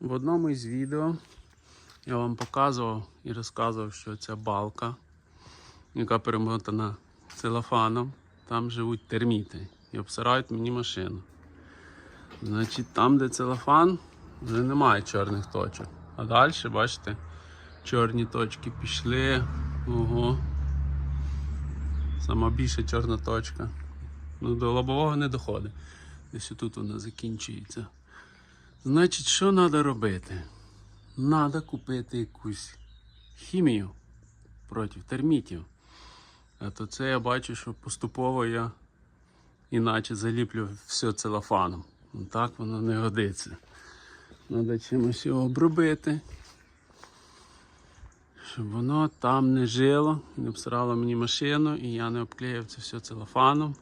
В одному із відео я вам показував і розказував, що ця балка, яка перемотана целофаном, там живуть терміти і обсирають мені машину. Значить, там, де целофан, вже немає чорних точок. А далі, бачите, чорні точки пішли. Ого. Сама більша чорна точка. Ну, до лобового не доходить. Десь тут вона закінчується. Значить, що треба робити? Треба купити якусь хімію проти термітів. А то це я бачу, що поступово я іначе заліплю все целофаном. Ну, Так воно не годиться. Треба чимось його обробити, щоб воно там не жило, не обсирало мені машину, і я не обклеїв це все целофаном.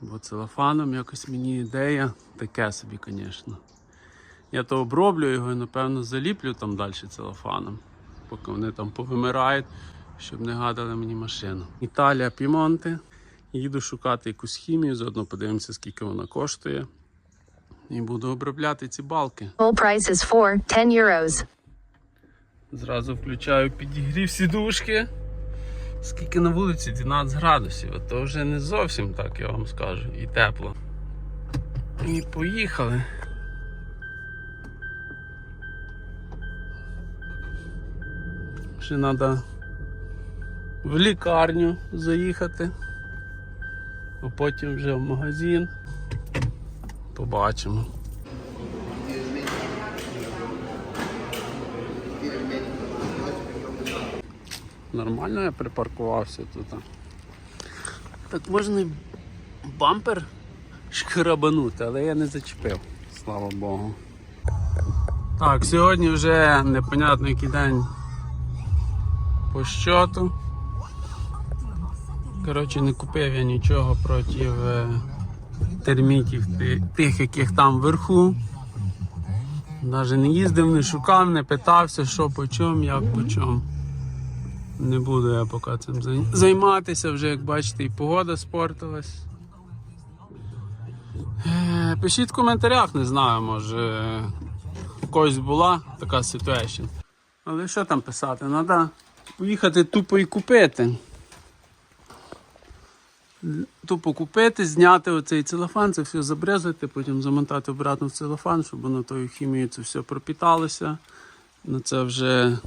Бо целофаном якось мені ідея таке собі, звісно. Я то оброблю його і, напевно, заліплю там далі целофаном, поки вони там повимирають, щоб не гадали мені машину. Італія Пімонте. Їду шукати якусь хімію, заодно подивимося, скільки вона коштує. І буду обробляти ці балки. Full price is 4, 10 euros. Зразу включаю підігрів сідушки. Скільки на вулиці 12 градусів, а то вже не зовсім так, я вам скажу, і тепло. І поїхали. Ще треба в лікарню заїхати, а потім вже в магазин. Побачимо. Нормально я припаркувався тут. Так можна бампер шкрабанути, але я не зачепив, слава Богу. Так, сьогодні вже непонятно який день по щоту. Коротше, не купив я нічого проти е, термітів тих, яких там вверху. Навіть не їздив, не шукав, не питався, що по чому, як по чому. Не буду я поки цим займатися, вже як бачите, і погода спортилась. Е, Пишіть в коментарях, не знаю, може в когось була така ситуація. Але що там писати? Треба поїхати тупо і купити. Тупо купити, зняти оцей целофан, це все забрезати, потім замотати обратно в целофан, щоб воно тою хімією це все пропіталося. Ну це вже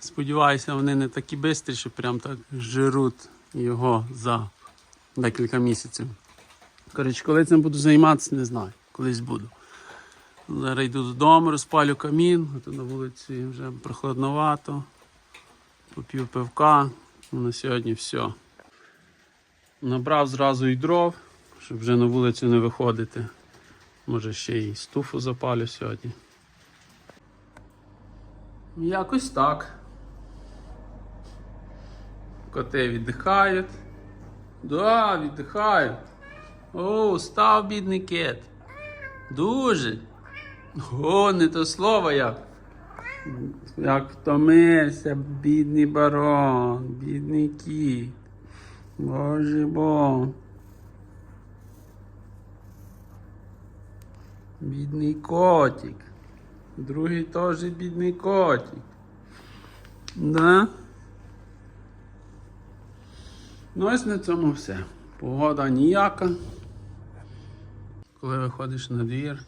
Сподіваюся, вони не такі бистрі, що прям так жируть його за декілька місяців. Коротше, коли цим буду займатися, не знаю. Колись буду. Зараз йду додому, розпалю камін, а то на вулиці вже прохладновато. Поп'ю пивка. Ну, На сьогодні все. Набрав зразу і дров, щоб вже на вулицю не виходити. Може ще й стуфу запалю сьогодні. Якось так. Коти віддихають. Да, віддихають. О, став бідний кит. Дуже. О, не то слово як. Як втомився, бідний барон, бідний кіт. Боже бо. Бідний котик. Другий теж бідний котик. Да? Ну ось на цьому все. Погода ніяка. Коли виходиш на двір,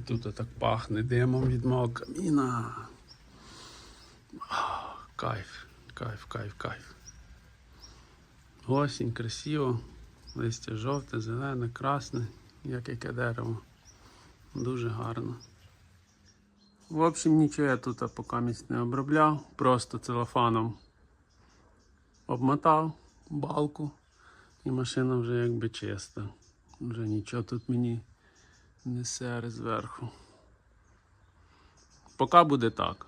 тут так пахне димом від мого каміна. Кайф, кайф, кайф, кайф. Осінь красиво, листя жовте, зелене, красне, як яке дерево. Дуже гарно. В общем, нічого я тут поки місць не обробляв, просто целофаном обмотав балку і машина вже якби чиста. Вже нічого тут мені не сере зверху. Поки буде так.